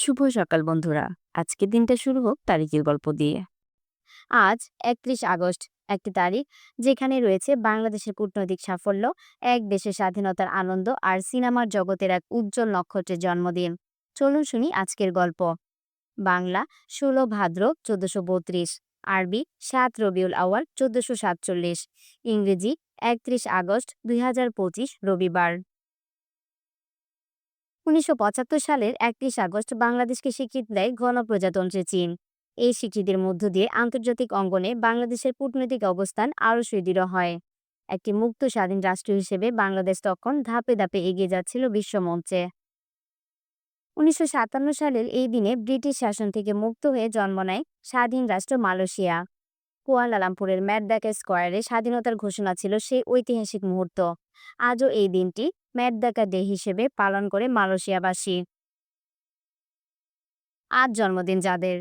শুভ সকাল বন্ধুরা। আজকের দিনটা শুরু হোক তারিখের গল্প দিয়ে। আজ একত্রিশ আগস্ট, একটি তারিখ যেখানে রয়েছে বাংলাদেশের কূটনৈতিক সাফল্য, এক দেশের স্বাধীনতার আনন্দ আর সিনেমার জগতের এক উজ্জ্বল নক্ষত্রের জন্মদিন। চলুন শুনি আজকের গল্প। বাংলা ষোলো ভাদ্র চোদ্দশো বত্রিশ, আরবি সাত রবিউল আওয়াল চোদ্দশো সাতচল্লিশ, ইংরেজি একত্রিশ আগস্ট দুই হাজার পঁচিশ রবিবার। উনিশশো সালের একত্রিশ আগস্ট বাংলাদেশকে স্বীকৃতি দেয় গণপ্রজাতন্ত্রী চীন। এই স্বীকৃতির মধ্য দিয়ে আন্তর্জাতিক অঙ্গনে বাংলাদেশের কূটনৈতিক অবস্থান আরও সুদৃঢ় হয়। একটি মুক্ত স্বাধীন রাষ্ট্র হিসেবে বাংলাদেশ তখন ধাপে ধাপে এগিয়ে যাচ্ছিল বিশ্বমঞ্চে উনিশশো সাতান্ন সালের এই দিনে ব্রিটিশ শাসন থেকে মুক্ত হয়ে জন্ম নেয় স্বাধীন রাষ্ট্র মালয়েশিয়া। কুয়ালালামপুরের ম্যাডদাকা স্কোয়ারে স্বাধীনতার ঘোষণা ছিল সেই ঐতিহাসিক মুহূর্ত। আজও এই দিনটি ম্যাডদাকা ডে হিসেবে পালন করে মালয়েশিয়াবাসী। আজ জন্মদিন যাদের।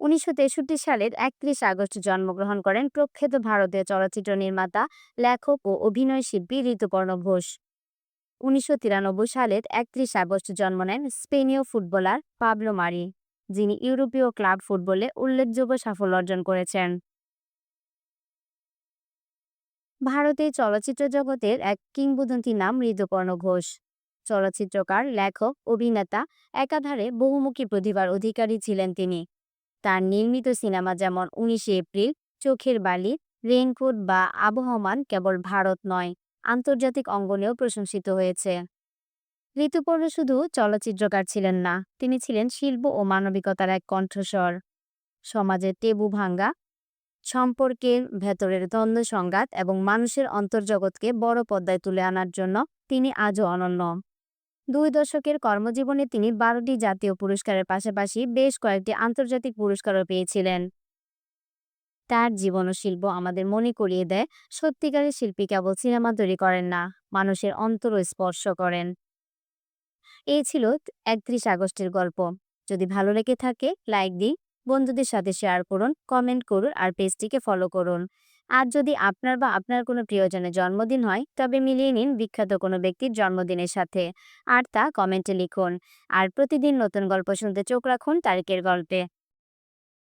উনিশশো তেষট্টি সালের একত্রিশ আগস্ট জন্মগ্রহণ করেন প্রখ্যাত ভারতীয় চলচ্চিত্র নির্মাতা, লেখক ও অভিনয় শিল্পী ঋতুপর্ণ ঘোষ। উনিশশো তিরানব্বই সালের একত্রিশ আগস্ট জন্ম নেন স্পেনীয় ফুটবলার পাবলো মারি, যিনি ইউরোপীয় ক্লাব ফুটবলে উল্লেখযোগ্য সাফল্য অর্জন করেছেন। ভারতের চলচ্চিত্র জগতের এক কিংবদন্তি নাম ঋতুপর্ণ ঘোষ। চলচ্চিত্রকার, লেখক, অভিনেতা, একাধারে বহুমুখী প্রতিভার অধিকারী ছিলেন তিনি। তার নির্মিত সিনেমা যেমন উনিশে এপ্রিল, চোখের বালি, রেইনকোট বা আবহমান কেবল ভারত নয়, আন্তর্জাতিক অঙ্গনেও প্রশংসিত হয়েছে। ঋতুপর্ণ শুধু চলচ্চিত্রকার ছিলেন না, তিনি ছিলেন শিল্প ও মানবিকতার এক কণ্ঠস্বর। সমাজের টেবু ভাঙ্গা সম্পর্কের ভেতরের দ্বন্দ্ব সংঘাত এবং মানুষের অন্তর্জগৎকে বড় পর্দায় তুলে আনার জন্য তিনি আজও অনন্য। দুই দশকের কর্মজীবনে তিনি বারোটি জাতীয় পুরস্কারের পাশাপাশি বেশ কয়েকটি আন্তর্জাতিক পুরস্কারও পেয়েছিলেন। তার জীবন ও শিল্প আমাদের মনে করিয়ে দেয়, সত্যিকারের শিল্পী কেবল সিনেমা তৈরি করেন না, মানুষের অন্তর স্পর্শ করেন। এই ছিল একত্রিশ আগস্টের গল্প। যদি ভালো লেগে থাকে, লাইক দিন। বন্ধুদের সাথে শেয়ার করুন কমেন্ট করুন আর পেজটিকে ফলো করুন। আর যদি আপনার বা আপনার কোনো প্রিয়জনের জন্মদিন হয়, তবে মিলিয়ে নিন বিখ্যাত কোনো ব্যক্তির জন্মদিনের সাথে আর তা কমেন্টে লিখুন। আর প্রতিদিন নতুন গল্প শুনতে চোখ রাখুন তারিখের গল্পে।